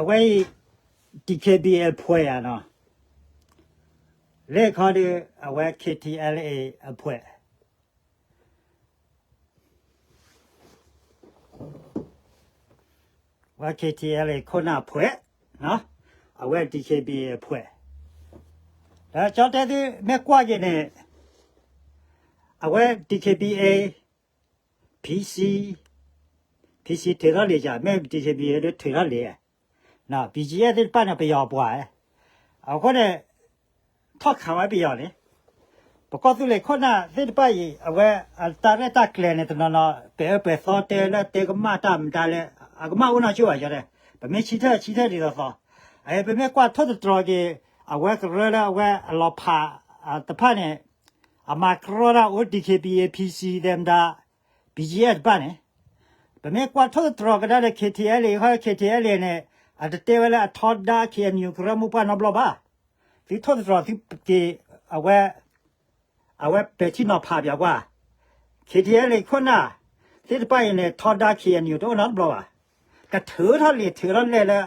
အဝဲ DKBL ဖွဲ့ရနော်လက်ခေါ်ဒီအဝဲ KTLA အဖွဲ့ဝါ KTLA ခုနဖွဲ့နော်အဝဲ DKBL ဖွဲ့ဒါကြောင့်တဲ့ဒီမြက်ကွာကျနေအဝဲ DKBA PC PC ထေရလေကြမဲ DKBA တွေထေရလေ နော် BGS တဲ့ပတ်နေပြရောပွားအခုနဲ့ထောက်ခံဝပြရောလေပကောသူလေခုနစစ်ပိုင်အဝဲအတာရတာကလနဲ့တနော်ပေပေသောတဲလက်တေကမတာမတာလေအကမဝနာချိုရကြတယ်ဗမေချီတဲ့ချီတဲ့ဒီတော့သောအဲဗမေကွာထော့တော်ကြီးအဝဲကရလာအဝဲအလောဖာတဖာနဲ့အမကရလာ ODKB PC them da BGS ပါနေဗမေကွာထော့တော်ကတဲ့ KTL ဟော KTL နဲ့ at the table at thought da ki new gramu pa no bloba ti thot dro ti ti awe awe pe chi no pha bia kwa ki ti le khona ti pa yin ne thought da ki new do no bloba ka thu tho li thu ro le le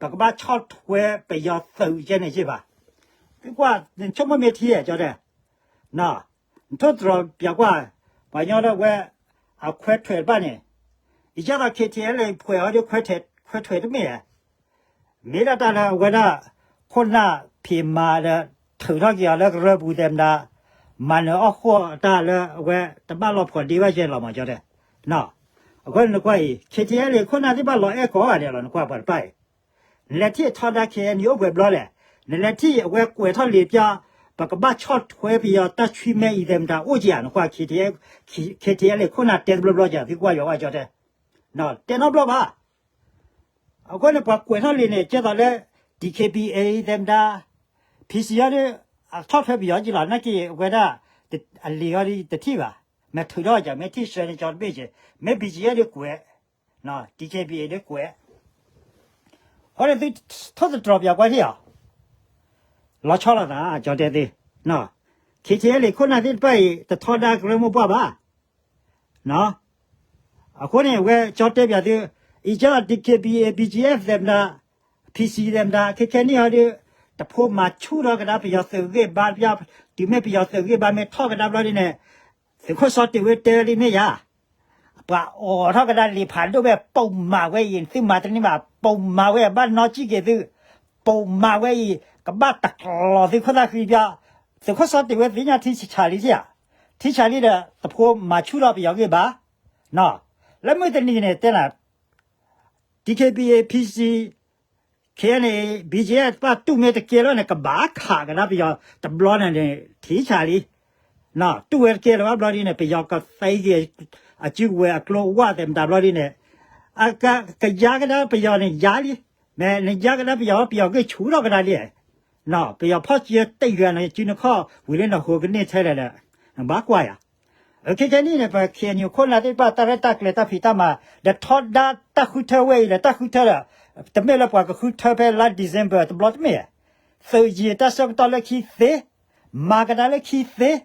ba ka ba chot thwe pe yo su je ne ji ba ti kwa ni chom me ti ye jo de na thot dro bia kwa ba nyo de we a khwe thwe ba ne อีจ้าก็คิดที่เลยพวยเอาด้วยခွဲထဲခွဲထွေတမေမေ ရတာလာဝဒခုနဖေမာဒထူရကြရကရဘူးတယ်နာမနအခေါ်တာလဝဲတမလောဖို့ဒီဝကျဲလောမှာကြတဲ့နော်အခုနကွာခေတရလေခုနဒီပါလောအဲခေါ်ရတယ်လောနကွာပါပိုင်လက်တိထော်တာခဲမျိုးပဲဘလောလေလက်တိအဝဲကွယ်ထော်လေပြပကဘာချော့ထွဲပြတချွေမဲဤတယ်တာအိုကြရနကွာခေတရခေတရလေခုနတဲဘလောကြဒီကွာရောကြတဲ့နော်တဲနော်ဘလောပါ အခုလည်းပတ်ကွယ်ထားလေနဲ့ကျက်တော့လေ DKBA တဲ့တာ PCR အထောက်ထပ်ပြီးရကြလားနက်ကဝဲတာအလီရည်တတိပါမထူတော့ကြမတိစရကြောင့်ပြေချေမ BGA ရဲ့ကွယ်နော် DKBA ရဲ့ကွယ်ဟောတဲ့ထောက်တဲ့ drop ရကွာတိရလာချလာတာကြောင့်တဲ့သေးနော်ခေချေလေခုနတဲ့ပိုက်တထောတာကရမပွားပါနော်အခုနေဝဲကြောက်တဲ့ပြတဲ့ ija DKBA BGF them da PC them da ke ke ni ha de ta pho ma chu ro ga da pya se ge ba pya di me pya se ge ba me tho ga da bla ni ne se kho so ti we te li me ya ba o tho ga da li phan do be pau ma we yin si ma ta ni ma pau ma we ba no chi ge tu pau ma we yi ka ba ta lo si kho da khi pya se kho so ti we vi nya thi cha li ya thi cha li da ta pho ma chu ro pya ge ba no လက်မွေးတနည်းနဲ့တဲ့လား DKBA PC KNA BJS ပါတူမဲ့တကယ်တော့ကဘာခါကနာပြောတဘလောနဲ့ထီချာလီနော်တူဝဲကဲတော့ဘလောဒီနဲ့ပြောကစိုင်းကြီးအကျူဝဲအကလောဝတဲ့တဘလောဒီနဲ့အကကကြာကနာပြောနေယာလီမဲနေကြာကနာပြောပြောကချူတော့ကနာလီနော်ပြောဖော့ချ်တိတ်ရနေကျင်းခေါဝီလနဲ့ဟိုကနေထဲတယ်ဘာကွာရ Okay, jadi Ukijani ne ba kienyu kola de ba tareta kle ta fita ma de thodda ta khuta we le ta khuta la te me la pa ka khuta be la December te blot me. So ye ta sok ta le ki the ma ga da le ki the.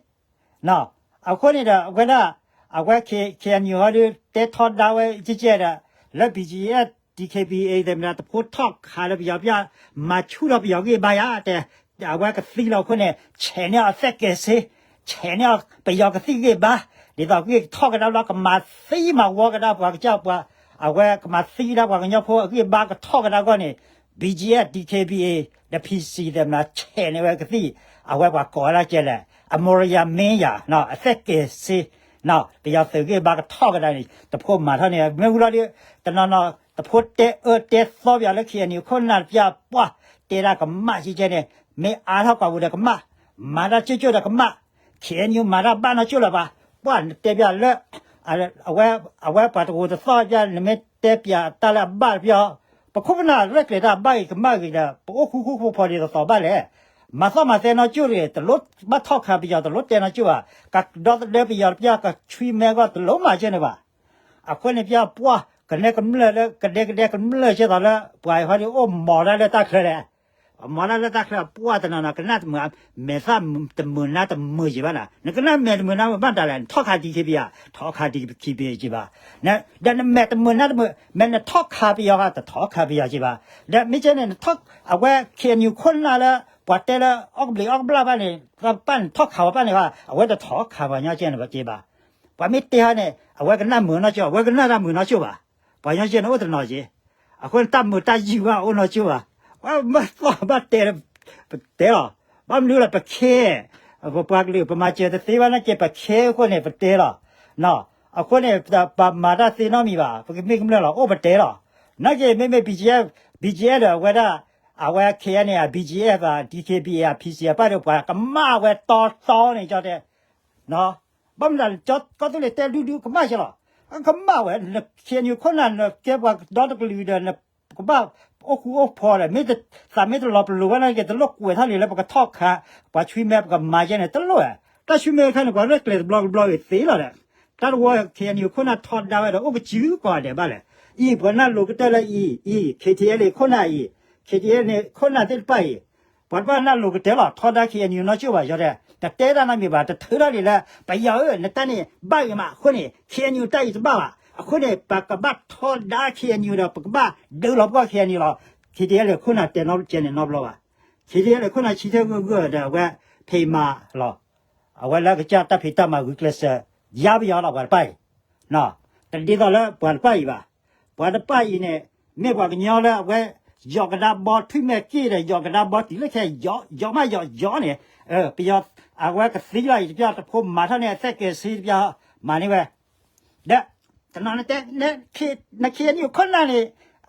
Na a ko ni da ga da a wa ke kienyu ha de te thodda we ji je da le bi ji ya DKBA တဲ့မြတ်ဖို့ talk ခါရပြပြမချူတော့ပြောကြီးပါရတဲ့အဝက်ကသီလောက်ခွနဲ့ channel effect ကစေး channel ไปยอกสิเกบะดีต่อกี้ทอกระดาลกมาซีมาวอกระดาปากเจ้าปาเอาแวกมาซีดาปากเนาะพอกี้บากทอกระดาก็นี่ BGS DKBA และ PC แต่มา channel กสิเอาแวกก่อละเจละอมรยาเมยาเนาะเสกเกซีเนาะไปยอกสิเกบากทอกระดานี่ตะพบมาเท่านี้เมื่อเราเนี่ยตะนอนตะพดเตเออเตซอบยาละเขียนนี่คนน่ะปะปะเตรากมาชิเจเนี่ยเมอาเท่ากับวุฒิกมามาดาชิจุดกมา 钱就马上办了去了吧，不代表了，啊，我我把我的商家里面代表打了八表，不可能那给他买一个买一个，不苦苦苦跑的扫把嘞。马上马在那就嘞，的路马套卡比较的路在那就啊，个到那比较比较个吹麦个的路马进来吧，啊，可能比较不啊，个那个么了个那个那个么了些到了，不爱话的哦毛了了打开嘞， mana da kla puata na na kana ma me sa te muna te mu ji ba na na kana me te muna ba da la tho kha di ti bi ya tho kha di ki bi ji ba na da na me te muna te me na tho kha bi ya ga te tho kha bi ya ji ba da mi je ne tho a wa can you kon la la ปัดแต่ละออกบลีออกบลาบ้านนี่ก็ปั้นทอกข่าวบ้านนี่ว่าเอาไว้แต่ทอกข่าวเนี่ยเจนแบบจีบ้าปามิเตียเนี่ยเอาไว้กันหน้ามือนะเจ้าเอาไว้กันหน้ามือนะเจ้าบ้าปายังเจนเอาไว้แต่หน่อยจีเอาคนตั้มมือตั้งยิงว่าเอาหน่อยเจ้าบ้า ဘာမဘာဘာတဲတဲလားဘာမလို့လားပခဲဘပတ်ကလေးပမာကျတဲ့သေးပါနဲ့ကျပခဲခွနဲ့ပတဲလားနော်အခုနဲ့ပမာတာသိနော်မိပါပကမိကမလားအိုပတဲလားနောက်ကျမိမိ BGF BGF တော့ဝဲတာအဝဲခဲနေရ BGF ပါ DKB ရ PC ပါတော့ပါကမဝဲတော်တော်နေကြတဲ့နော်ဘာမလားကြောက်ကတူလေတဲလူလူကမရှိလားကမဝဲခဲနေခုနကကဲပါဒေါက်ကလူဒါ กมละโอปะเตละนะเจไม่ไม่บีเจบีเจละเวดา အဝဲ KN က BGF က DKB က PC ကပတ်တော့ပါကမဝဲတော်တော်နေကြတဲ့နော်ဘာမလားကြတ်ကတော့လေတဲလူလူကမရှိလားကမဝဲခင်ယူခွန်နန်ကေဘဒေါ်တကလူဒန်ကဘာအခုအဖော်ရမြေတစာမြေတလောပလူဝနာကတလောကွေထားလေပကထောက်ခါပါချွေးမဲပကမာကျနေတလောတချွေးမဲခန်းကရက်လက်ဘလော့ဘလော့သေးလာတယ်တရဝခင်ယူခွန်နထော်ဒါဝဲတော့ဥပကျူးပါတယ်ဗါလေဤဘနလူကတလေဤဤ KTL ခွန်နာဤ KTL နဲ့ခုနတဲ့ပိုင်ဘာဘာနာလိုကတဲ့လားထော်ဒါခီအညူနော်ချို့ပါရတဲ့တတဲတာနာမြေပါတထရလေလားဘယောနတန်နေဘိုင်မှာခုနေခီအညူတိုက်စပါပါ အခုနေပကဘတ်ထော်ဒါခီအညူတော့ပကဘဒူလောပခီအညူလား KTL ခုနတဲ့နော်ကျန်နေနော်ဘလောပါ KTL ခုနချီတဲ့ကူကတဲ့ဝဲဖေမာလောအဝဲလာကကြတဖိတမကူကလစရပါရတော့ဘာပိုင်နော်တတိတော့လဲဘာပိုင်ပါဘာပိုင်နေမြေကွာညောလဲဝဲ ยอกระดาบอที่แม่กี้เลยยอกระดาบอที่เลยแค่ยอยอมายอยอเนี่ยเออไปยออาว่าก็สีไ ကျွန်တော်နဲ့နဲ့ခေနခေနီခွန်းနာနေ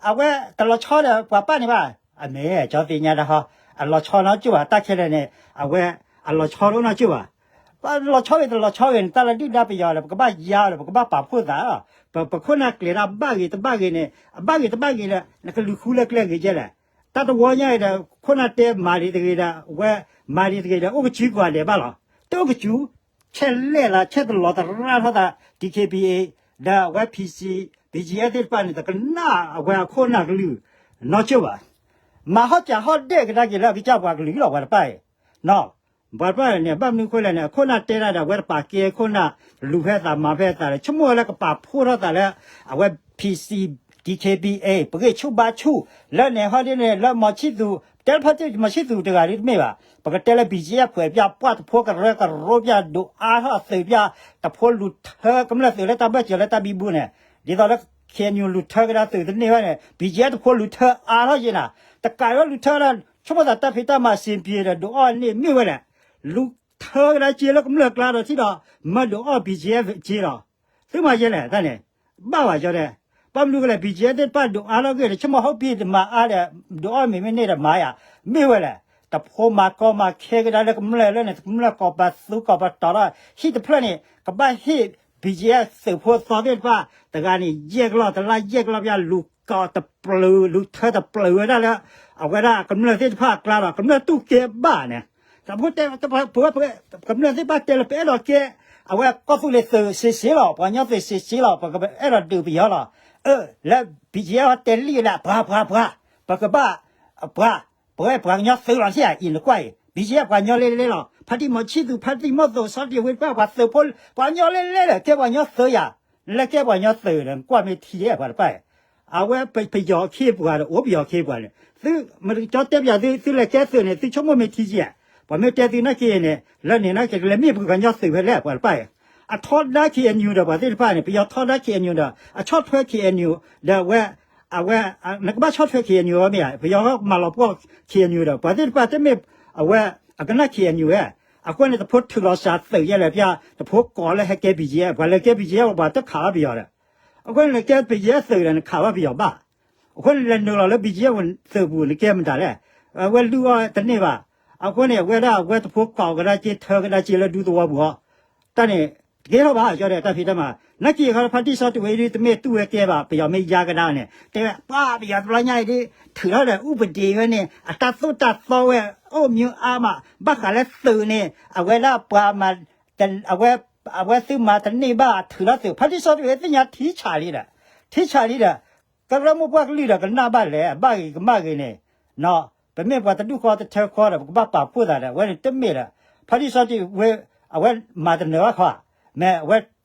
အဝဲတလချောတယ်ဘာပနေပါအမေကျော်ပညာတဟအလချောတော့ကျွာတက်ခဲ့တဲ့နဲ့အဝဲအလချောတော့ကျွာပါလချောတယ်လချောရင်တလတိတပ်ပြရတယ်ကပရတယ်ကပပါဖို့တာပခုနာကလေရဘာကြီးတဘာကြီးနဲ့အဘာကြီးတဘာကြီးနဲ့နကလူခူးလက်ကလက်ကြီးကြလားတတဝညာရတဲ့ခုနတဲမာရီတကြီးတာဝဲမာရီတကြီးတာဥကချီကွာလေပါလားတောကချူချက်လဲလားချက်တလောတရရထတာ DKBA ဒါဝဲ PC BGA တဲ့ပန်တဲ့ကနာဝဲခုနကလူနော်ချပါမဟုတ်ကြဟုတ်တဲ့ကတကြီးလာကြပွားကလူတော့ဝဲပိုင်နော်ဘာပါနဲ့ဘာမခွလဲနဲ့ခုနတဲရတာဝဲပါကေခုနလူဖက်တာမဖက်တာချမောလည်းကပါဖိုးတော့တာလည်းအဝဲ PC DKBA ပကေချုပ်ပါချုလက်နေဟောဒီနဲ့လက်မချစ်သူတယ်ဖတ်တဲ့မရှိသူတကလေးမေပါပကတယ်လည်း BG ရဖွယ်ပြပတ်ဖို့ကရကရောပြဒူအားဟာစေပြတဖို့လူထကမလက်စေလက်တဘက်ကျလက်တဘီဘူးနဲ့ဒီတော့လည်းခင်ယူလူထကရတဲ့နေဟဲ့ BG တဖို့လူထအားဟာရင်နာတကယ်လူထရချမတာတဖိတမစင်ပြေတဲ့ဒူအော်နေမြွဲ့နဲ့လူထကရကျေလို့ကမလကလာတော့တိတော့မတ်တော့ BGF ကျေတော့သူမှရဲလေတဲ့ဘာပါကြောတဲ့ ปั๊มลูกเลยบีเจเด็ดป้าดูอาแล้วก็เลยชมเขาพี่มาอาเลยดูอ้อมีไม่เนี่ยมาอ่ะไม่เวล่ะแต่พอมาก็มาเคก็ได้แล้วก็ไม่เลยแล้วเนี่ยไม่เลยก็บาสุก็บาต่อละฮิตเพลนี่ก็บ้าฮิบีเจสืบพอสอบเด็ดป้าแต่การนี่แยกล้อแต่ละแยกล้อยาลูกก็ตะปลือลูกเธอตะปลือได้แล้วเอาไว้ได้ก็ไม่เลยที่ภาคกลางก็ไม่เลยตู้เก็บบ้าเนี่ยแต่พูดแต่แต่พอพอก็ไม่เลยที่บ้านเจริญไปหรอกแกเอาไว้ก็สู้เลยสื่อเสียหรอกพอเนี่ยสื่อเสียหรอกก็ไปเออดูไปหรอก เออแล้วพี่เจ้าเตลี่ละพาพาพาปากบ้าพาปากปากยอซื้อหลังเสียอินกวยพี่เจ้าปากยอเล่เล่หรอพัดที่มาชิดูพัดที่มาตัวสัตว์ที่วิ่งไปว่าซื้อพลปากยอเล่เล่เลยแกปากยอซื้อยาแล้วแกปากยอซื้อเลยกว่าไม่ทีเดียวไปเอาไว้ไปไปยอขี้ปวดโอ้ไปยอขี้ปวดเลยซื้อมันจอดเต็มยาซื้อซื้อเลยแกซื้อเนี่ยซื้อชั่วโมงไม่ทีเดียวพอไม่เจอที่นั่นขี้เนี่ยแล้วเนี่ยนั่นแกเลยมีปากยอซื้อไปแล้วไป အထောဒါခီအန်ယူတော့ဗာတိပါနေပြထောဒါခီအန်ယူတော့အချော့ထွဲခီအန်ယူဒါဝဲအဝဲနကဘာချော့ထွဲခီအန်ယူမြေပြယောမလောပေါ့ခီအန်ယူတော့ဗာတိပါတမေအဝဲအကနခီအန်ယူရဲ့အခုနဲ့တဖို့ထူလို့စားသိရလေပြတဖို့ကောလဲဟကဲဘီကြီးဘာလဲကဲဘီကြီးဘာတခါပြရတယ်အခုနဲ့ကဲဘီကြီးသိတယ်ခါပါပြရပါအခုလည်းနော်လည်းဘီကြီးဝင်သိဘူးလေကဲမတာလေဝဲလူရတနေ့ပါအခုနဲ့ဝဲတော့ဝဲတဖို့ကောကရာချေထောကရာချေလည်းဒူတော့ဘောတနေ့ တကယ်တော့ပါကြောတဲ့တပ်ဖိတမှာနက်ကြီးခါဖတ်တိဆော့တူဝေးဒီတမေတူရဲ့ကဲပါပြောင်းမေးရကနာနဲ့တဲ့ပါပြရပလညာဒီထရတဲ့ဥပဒေရနဲ့အတသုတသောဝဲအိုမြူအာမဘခလည်းသူနဲ့အဝဲလာပါမတအဝဲအဝဲသူမတနေပါထရတဲ့ဖတ်တိဆော့တူဝေးတင်ညာထီချာလေးတာထီချာလေးတာကရမပွားကလေးတာကနာပါလေဘာကြီးကမကြီးနဲ့နော်ပမဲ့ဘာတတုခေါ်တဲ့ထဲခေါ်တယ်ဘာပါပို့တာလေဝဲတက်မေလားဖာဒီစောတိဝဲအဝဲမာတနေဝခွာမဲဝဲ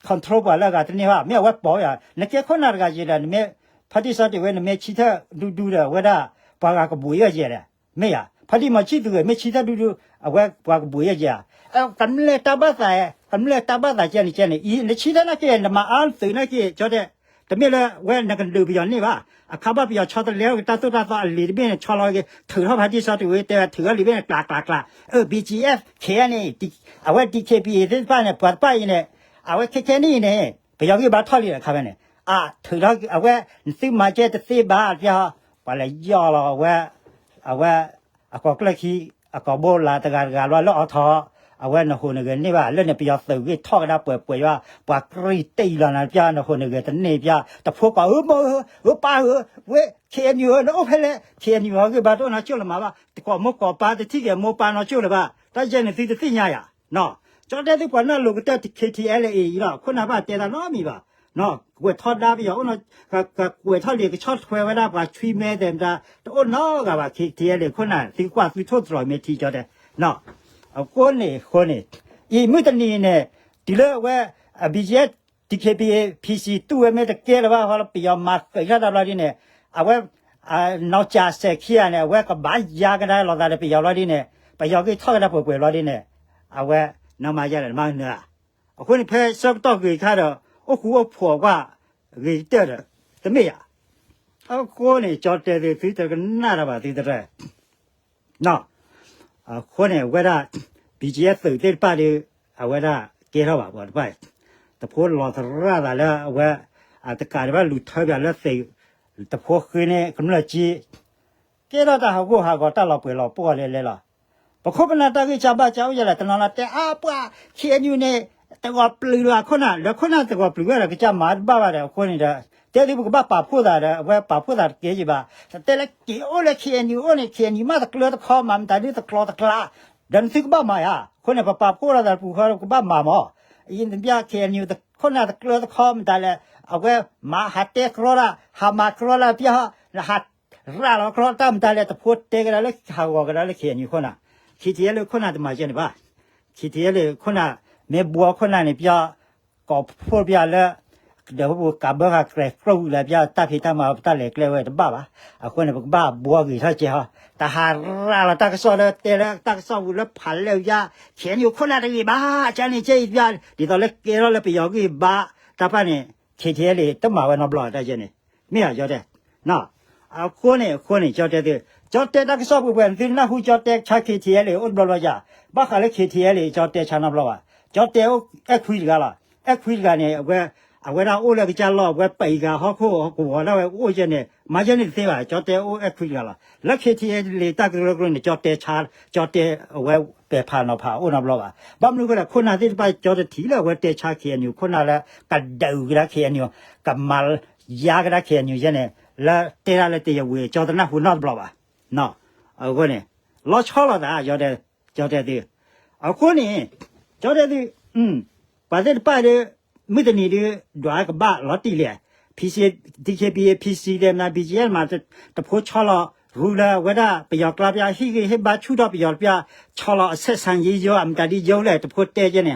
control ပါလာကတနေဟာမဲဝဲပေါ်ရနကေခွနာကကြီးတယ်မဲဖာဒီစောတိဝဲမဲချီတဲ့ဒူဒူတယ်ဝဲတာဘာကကဘူရကျတယ်မဲရဖာဒီမချီတူမဲချီတဲ့ဒူဒူအဝဲဘာကဘူရကျအဲကမ်လေတဘသာကမ်လေတဘသာကျနေကျနေဤနချီတဲ့နကေနမအားသိနေကေကြောတဲ့တမေလေဝဲနကန်လူပြောနေပါအခါဘပြောချောတဲ့လေတတ်တတ်တာလီဘင်းချောလောကေถือဟာဖာဒီစောတိဝဲတဲ့ถือလီဘင်းကလာကလာကလာเออ BGF ခေနေဒီအဝဲ DKP တဲ့ပါနေပတ်ပါရင် အဝဲခေခေနေနေဘယ်ရောက်ကြီးဘာထောက်လိခါပဲနေအာถือတော့အဝဲစိမကျတဲ့စိဘာပြပါလေကြောလောဝဲအဝဲအကောကလခီအကောဘောလာတကကလောလောအထောအဝဲနခုနကနေပါလက်နေပြောသုကြီးထောက်တာပွဲပွဲရပွာကရီတိတ်လာနာပြနခုနကတနေပြတဖို့ကဟမဟပါဝဲခေညောနောဖလေခေညောကဘာတော့နာကျွလမှာပါတကောမကောပါတတိကမောပါနော်ကျွလပါတကြနေသီတသိညာရနော် ကျော်တဲ့ဒီကွာနော်လူကတက် KTLA ရောခုနပါတဲတာနော်မိပါနော်ကွယ်ထော်တာပြီးရောနော်ကကွယ်ထော်လေကချော့ထွဲဝဲတာပါချွေးမဲတယ်တာတော့နော်ကပါ KTLA ခုနဒီကွာသူထုတ်တော်မေတီကျော်တဲ့နော်အကိုနေခိုးနေဤမြတနေနဲ့ဒီလိုဝဲအဘီဂျက် DKPA PC တူဝဲမဲ့တကယ်တော့ဟောပြောမှာကြတာလာဒီနဲ့အဝဲအနောက်ချဆက်ခီရနဲ့ဝဲကဘာယာကဒါလောတာပြောလာဒီနဲ့ပြောကိထောက်တာပွဲပွဲလာဒီနဲ့အဝဲ နမရတယ်မနာအခုနေဖဲဆော့တော့ကြီးခါတော့အခုအဖို့ကရေတက်တယ်တမေရအခုနေကြောတဲ့ဒီသီးတကနာရပါသီးတဲ့နော်အခုနေဝဲတာ BGF တဲ့ပါလေအဝဲတာကေတော့ပါဘောတပိုက်တဖိုးလောသရလာလဲအဝဲအတကာရပါလူထောပြလက်စိတဖိုးခင်းနေကမလကြီးကေတော့တာဟောဟာကောတက်လောက်ပွေလောက်ပေါ်လေလေလား ปคบนาตากิจาบาเจ้าอย่างละตนละแต่อาปะเขียนอยู่เนี่ยแตะกอปลือละคนน่ะแล้วคนน่ะตะกอปลื้อละก็จามาบ้าละคนนี่ละแต่ที่บอกว่าป่าพูดอะไรว่าป่าพูดอะไรเกี่ยวกับะแต่ละเกี่ยวละเขียนอยู่ละเขียนอยู่มาตะเกลือตะคอมันแต่นี่ตะคลอตะคลาดันซึกบ้ามาอะคนน่ะป่าพูดอะไรผู้เขาบ้ามาหมออินเดียเขียนอยู่ตะคนน่ะตะเกลือตะคอมันแต่ละเอาไว้มาหัดเตะครอละหามาครอละพี่ฮะหัดราเราครอตั้มแต่ละตะพูดเตะกันแล้วข่าวกันแล้วเขียนอยู่คนน่ะ KTL ခုနတမကျန်ပါ KTL ခုနမေဘွားခုနနေပြကောဖော်ပြလက်ဒါဘကဘကကရခရူလာပြတာဖိတမပတလေကလေဝဲတပါပါအခုနေဘဘွားကြီးထားချေဟာတဟာရာလာတကဆောလေတဲလေတကဆောဘူးလဖာလေရချင်ယူခုလာတယ်ပါအချမ်းနေချေပြဒီတော့လေကေရောလေပယောကြီးပါတဖနဲ့ချေချဲလေတမဝဲနော်ဘလာတကျနေမိရရောက်တဲ့နော်အခုနေခုနေကြောက်တဲ့ จะได้ตากระสอบเปลี่ยนที่น่าหูจะได้ชาเทียเลยอุดบลอยาบ้าขาเลยเทียเลยจะได้ชานบลอจะได้เอ็กคุยกันละเอ็กคุยกันเนี่ยเว้အဝဲတော့အိုးလည်းကြလောဝဲပိတ်ကဟောခိုးကိုဘောတော့အိုးကျနေမကျနေသေးပါကြောတဲအိုးအခွေကလာလက်ခေတီလေတက်ကလေးကနေကြောတဲချာကြောတဲဝဲပေဖာနော်ဖာအိုးနော်ဘလောပါဘာမလို့ကခုနာတိပိုက်ကြောတဲတီလာဝဲတဲချာခေညူခုနာလာကဒူကလာခေညူကမလယာကလာခေညူယနေလာတဲရလက်တဲဝဲကြောတနာဟူနော်ဘလောပါ နော်အခုနေလောချောလာတာကြောတဲကြောတဲတီအခုနေကြောတဲတီอืมပါတဲ့ပါတဲ့မိတနေတွေဒွားကဘာလော်တီလေ PC DKB PC တဲ့နာ BGL မှာတဖိုးချော်ရူလာဝဒပယောကလာပြဟိဟိဘာချူတော့ပယောပြချော်လအဆက်ဆန်ရေးရောအမတဒီရုံးလေတဖိုးတဲကျနေ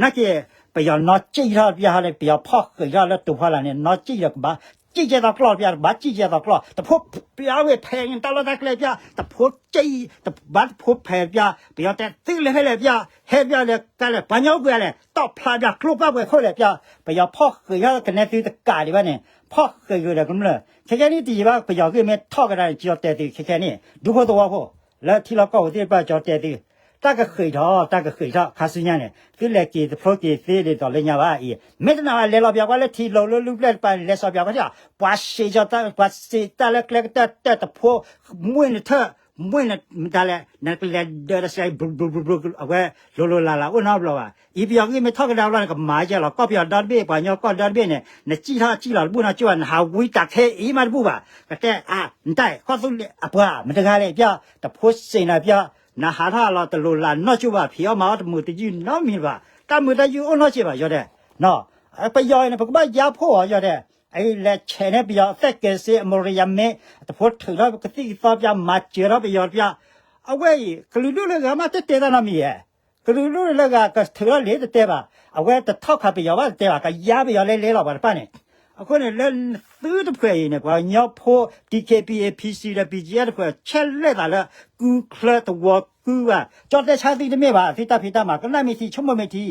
နက်ကေပယောနော်ကြည့်ရပြဟာလေပယောဖောက်ရလက်တူဖလာနေနော်ကြည့်ရကဘာ ကြည့်ကြတော့ကလောပြဘာကြည့်ကြတော့ကလောတဖို့ပြားဝဲဖဲရင်တလတက်လေပြတဖို့ကြည့်တဘတ်ဖို့ဖဲပြပြရတဲ့သိလေဟဲလေပြဟဲပြလေကလည်းဘာညောက်ပြလေတော့ဖလာပြကလုပဝဲခွဲလေပြပြရဖောက်ရကနေတီတကာဒီပါနေဖောက်ရရကမလားခက်ခဲနေဒီပါပြရကမဲထောက်ကတဲ့ကြောတဲ့တီခက်ခဲနေဒုဖို့တော့ဖို့လက်ထီလောက်ကောက်တဲ့ပါကြောတဲ့တီ 大个黑潮，大个黑潮，看时间呢，给来给的跑给谁的到人家娃伊，没得那来老表过来提老老路来把来烧表过去，把谁叫打把谁打来来打打的破，没了他。မွေးနေတလဲနကလေဒရဆိုင်ဘဘဘဘအဝဲလောလောလာလာဦးနောက်လောပါဤပြောင်းကြီးမထောက်ကတော်လာကမာကြလောကော့ပြော်ဒတ်ဘေးပါညောကော့ဒတ်ဘေးနဲ့နကြည့်ထားကြည့်လာဘူးနာကျွမ်းဟာဝီတခဲအီမဘူးပါကတဲ့အာတိုင်ခေါ်စုအပွားမတကားလေပြတဖိုးစိန်လာပြ နာဟာထာလာတလူလာနော့ချူပါဖီယောမာတမှုတကြီးနော့မီပါတမှုတကြီးအနော့ချပါရောတဲ့နော်အပယောနေပကပရဖို့ရောတဲ့ ai le chene bia se ke se moria me ta phot thra ka ti sa bia ma che ra bia bia awe klu lu le ga ma te te da na mi ye klu lu le ga ka thra le te te ba awe ta thok kha bia ba te ba ka ya bia le le la ba pa ne အခုနဲ့လက်သူးတဖွဲ့ရင်းနဲ့ကွာညောက်ဖို့ DKPA PC တဲ့ PG တဖွဲ့ချက်လက်တာလားကူကလတ်တဝကူကကြော်တဲ့ချာတိတမြပါဖိတာဖိတာမှာကနမီစီချုံမမတီ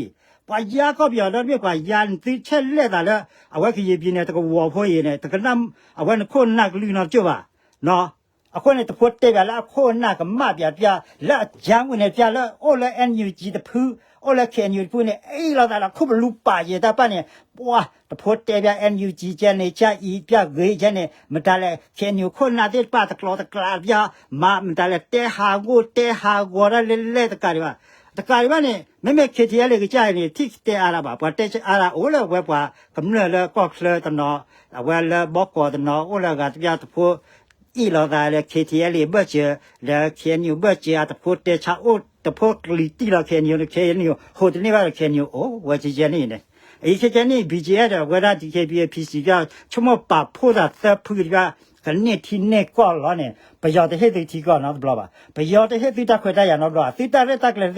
ပွာရာကောပြော်တော့မြကွာရန်တိချက်လက်တာလားအဝက်ခရီးပြင်းတဲ့တကဝဖို့ရင်းနဲ့တကနမ်အဝက်ခုနကလူနာကြပါနော်အခုနဲ့တဖွတ်တဲ့ကလားခုနကမပြပြလက်ဂျန်ဝင်နေပြလက်အိုလဲအန်ယူဂျီတဖူး အော်လက်ခဲညူပုန်အေးလာတာခုဘလူပါရတာပနဲ့ပွာတဖို့တဲပြ NUG ကျန်နေချဤပြဂေးကျန်နေမတလဲခဲညူခုနာတဲ့ပါတကလောတကလာပြမမတလဲတဲဟာကိုတဲဟာကိုရလဲလဲတကရီပါတကရီပါနဲ့မမခေတီရလေကြာနေတိတဲအားရပါပွာတဲချအားရအိုးလဲဝဲပွာကမ္မလဲကော့ခလဲတနော်ဝဲလဲဘော့ကောတနော်အိုးလဲကတပြတဖို့ คทีเลยก็จ่ายนี่ทิเตอาราบะปะเตอาราโอละเวปะกำเนละก็เคลตะเนาะอเวละบอกกอตะเนาะโอละกะตะยาตะพอีเราได้เลย KTL เลยบ่เจอแล้วเขียนอยู่บ่เจอตะพดเตชาโอตะพดลีตีเราเขียนอยู่เขียนอยู่โหตนี่ว่าเขียนอยู่โอ้ว่าจะเจนี่เนี่ยไอ้เขียนนี่ BGF 的เวลา DKB PC ก็ชั่วโมงปะพูดอะแต่พูดก็กันเนี่ยที่เนี่ยก็แล้วเนี่ยประโยชน์ที่ให้ที่ก็เนาะบลอบประโยชน์ที่ให้ที่ตะควได้อย่างเนาะบลอที่ตะเรตักเลย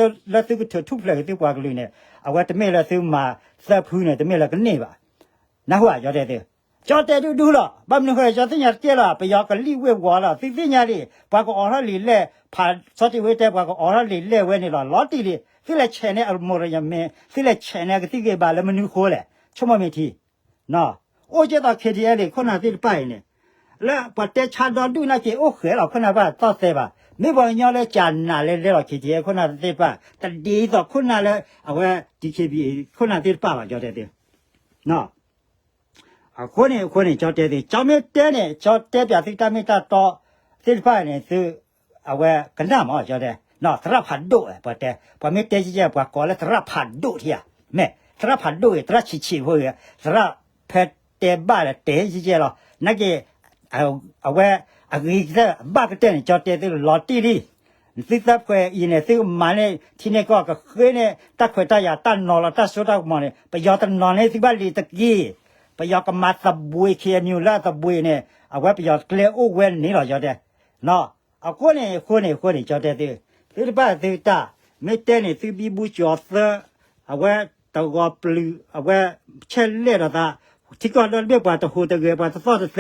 แล้วตัวก็ถูกทุบเลยที่กว่ากันเลยเนี่ยเอาไว้แต่ไม่ละซื้อมาแต่พูดเนี่ยแต่ไม่ละกันเนี่ยบ่นะหัวยอดเด้อ cho tè du du lo bam nu khoe cho tin ya tie la pa ya ka li we wa la ti ti nya li ba ko or li le pha so ti we te ba ko or li le we ni lo lo ti li ti le che ne al mo ra ya me ti le che ne ka ti ke ba le menu kho le cho ma me ti no o je da ke ti ya li kho na ti pa ne la pa te cha do du na ke o khe la kho na ba ta se ba မိဘညောလဲကြာနာလဲလဲတော့ခေကြီးခုနတဲ့ပါတဒီတော့ခုနလဲအဝဲဒီခေပြီခုနတဲ့ပါပါကြောတဲ့တဲ့နော် အခုနေအခုနေကြောတဲ့ဒီကြောင်းမဲတဲနေကြောတဲပြသိတမိတာတော့သိဖိုင်နေသူအဝဲကနမောကြောတဲ့နော်သရဖတ်ဒိုပတ်တဲ့ပမေတဲကြီးကကောလဲသရဖတ်ဒိုတီယာမဲသရဖတ်ဒိုရသရချီချီဟိုရသရဖက်တဲပါလဲတဲကြီးကျလောနကေအဝဲအဂိကဘကတဲ့ကြောတဲ့သူလော်တီလီသိတပ်ခွေအင်းနဲ့သူမနဲ့ဒီနေ့ကောကခွေးနဲ့တက်ခွေတရတန်နော်လာတဆိုတော့မနဲ့ပယောတနော်နဲ့ဒီပါလီတကြီး ปยอกมาตะบุยเคียนิวละตะบุยเนี่ยเอาไว้ปยอกเกลโอเวนนี่หรอจอดเด้เนาะเอาคนนี่คนนี่คนนี่จอดเด้ดิดิบ้าดิตาไม่เต้นี่สิบีบุจอดเสเอาไว้ตะกอปลือเอาไว้เชลเลระตา ที่ก่อนเราเรียกว่าตะโหตะเกว่าตะซอตะเส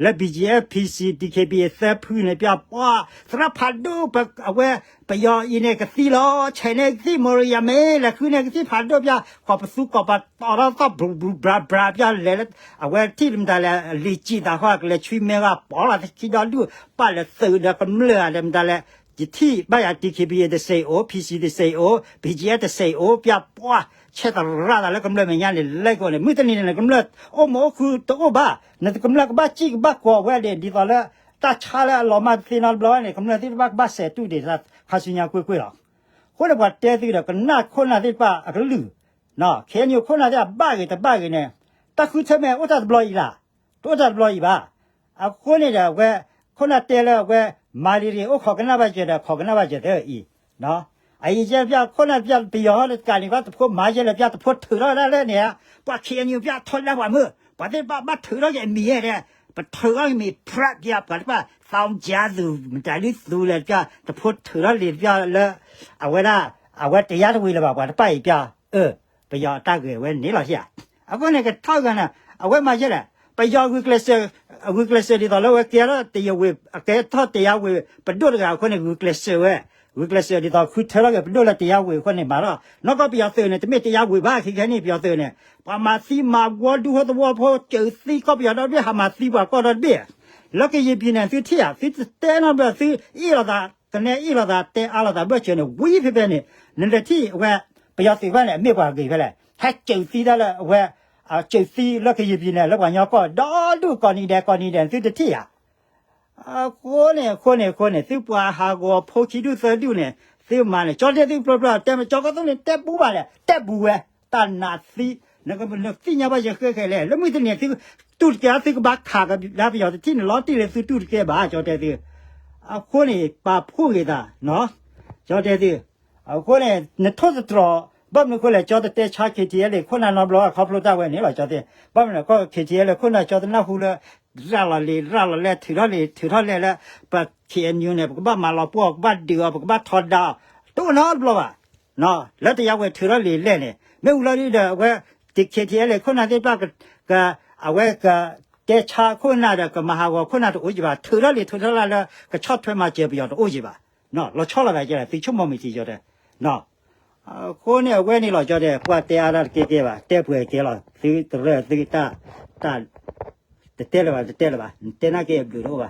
และ BGF PC DKB เสพื้นในปีป้าสระพัดดูปะเอาไว้ปยออีเนี่ยกะสิลอใช้ในสิมรยาเมและคือเนี่ยกะสิพัดดูปะขอประสุกอปะตอรตบรูบราบราปะเลเอาไว้ที่มันได้ละลีจีตาฮอกเลยชุยเมว่าปอละที่ดอดูปะละสื่อละกำเลือเลยมันได้ละที่บ้าน DKB 的 CEO PC 的 CEO BGF 的 CEO ปะป้า ချက်တရတာလည်းကမ္လမညာလေလိုက်ကောလေမိတနေလည်းကမ္လအိုမောခုတော့ဘာနတကမ္လကဘာချိကဘာကောဝဲလေဒီတော့လေတချာလေလောမသီနော်ဘလောနေကမ္လတိဘကဘာဆေတူဒီလာခါစညာကွေကွေတော့ခုနကတဲတိတော့ကနာခုနတိပါအကလူနော်ခဲညခုနတိဘာကေတဘာကေနေတခုချမဲဥတတ်ဘလောဤလားတိုးတတ်ဘလောဤပါအခုနေတာကွယ်ခုနတဲလေကွယ်မာလီရီဥခေါကနာဘကျတဲ့ခေါကနာဘကျတဲ့ဤနော် ai giờ bây con này bây bây giờ là cái này bắt phốt mà giờ là bây giờ phốt thử đó đó đấy nè bắt khi anh bây giờ thôi ra ngoài mưa bắt đến bắt bắt thử đó cái mía đấy bắt thử đó mì prep giờ bắt bắt xong giá dù mình trả lý dù là bây giờ phốt thử đó liền bây giờ là à vậy đó à vậy thì giá tôi là bảo bắt bây giờ ờ bây giờ ta gửi với nỉ là gì à à con này cái thao cái này à vậy mà giờ là bây giờ người kia sẽ người kia sẽ đi tao lâu cái kia đó thì giờ về cái thao thì giờ về bắt đầu là con này người kia sẽ về ဝိကလစီဒီတော့ခုထရကဘလို့လက်တရားဝေခွနေမှာတော့နောက်ကပြသနေတမေတရားဝေပါခိခနေပြသနေပမာစီမာဝဒူဟတဝဖောကျစီကပြတော့ပြဟာမစီပါကောတော့ပြလက်ကရပြနေစီထရစီတဲနော်ပြစီဤရတာကနေဤရတာတဲအားရတာဘက်ချနေဝီးဖြစ်ပဲနေနလက်တီဝဲပြစီပါနဲ့အမေပါကေဖဲလေဟက်ကျစီတယ်ဝဲအကျစီလက်ကရပြနေလက်ကွာညောကောဒေါ်ဒုကောနီတဲ့ကောနီတဲ့စီတထရ 啊，过呢，过呢，过呢，都不哈个抛弃都是丢呢，都嘛呢，叫这都不不，但么叫个东西带不吧嘞，带不哎，但那是那个那飞鸟把就喝开嘞，那么的呢，这个都家这个把卡个那不要的，听老地嘞是都是给把叫这的，啊，过呢把破给他，喏，叫这的，啊，过呢那 บ่มันคนแหละจอตะเตชาเคทีเอเลยคนน่ะนอบลอเขาพลุตะเว้ยนี่ว่าจอตะบ่มันก็เคทีเอเลยคนน่ะจอตะนะฮูละราละเลราละเลถือละเลถือละเลละปะเขียนอยู่เนี่ยบ่มาลอพวกบ่เดือบ่ทอดดาตู้นอบลอว่ะเนาะแล้วตะยาวเว้ยถือละเลเล่เนี่ยไม่อุละนี่เด้อเว้ยติเคทีเอเลยคนน่ะได้ปะกะเอาเว้ยกะเตชาคนน่ะเด้อกะมหาวคนน่ะโอ้จิบาถือละเลถือละละกะชอบถ้วยมาเจียบยอดโอ้จิบาเนาะเราชอบละไปเจียไปชุบบ่มีจีจอดเนาะ ဝဲနေတော့ကြောတဲ့ကွာတရားရကေကေပါတဲ့ဖွယ်ကေလို့သီတရသီတာတာတဲလဲပါတဲလဲပါတဲနာကေဘလူတော့ပါ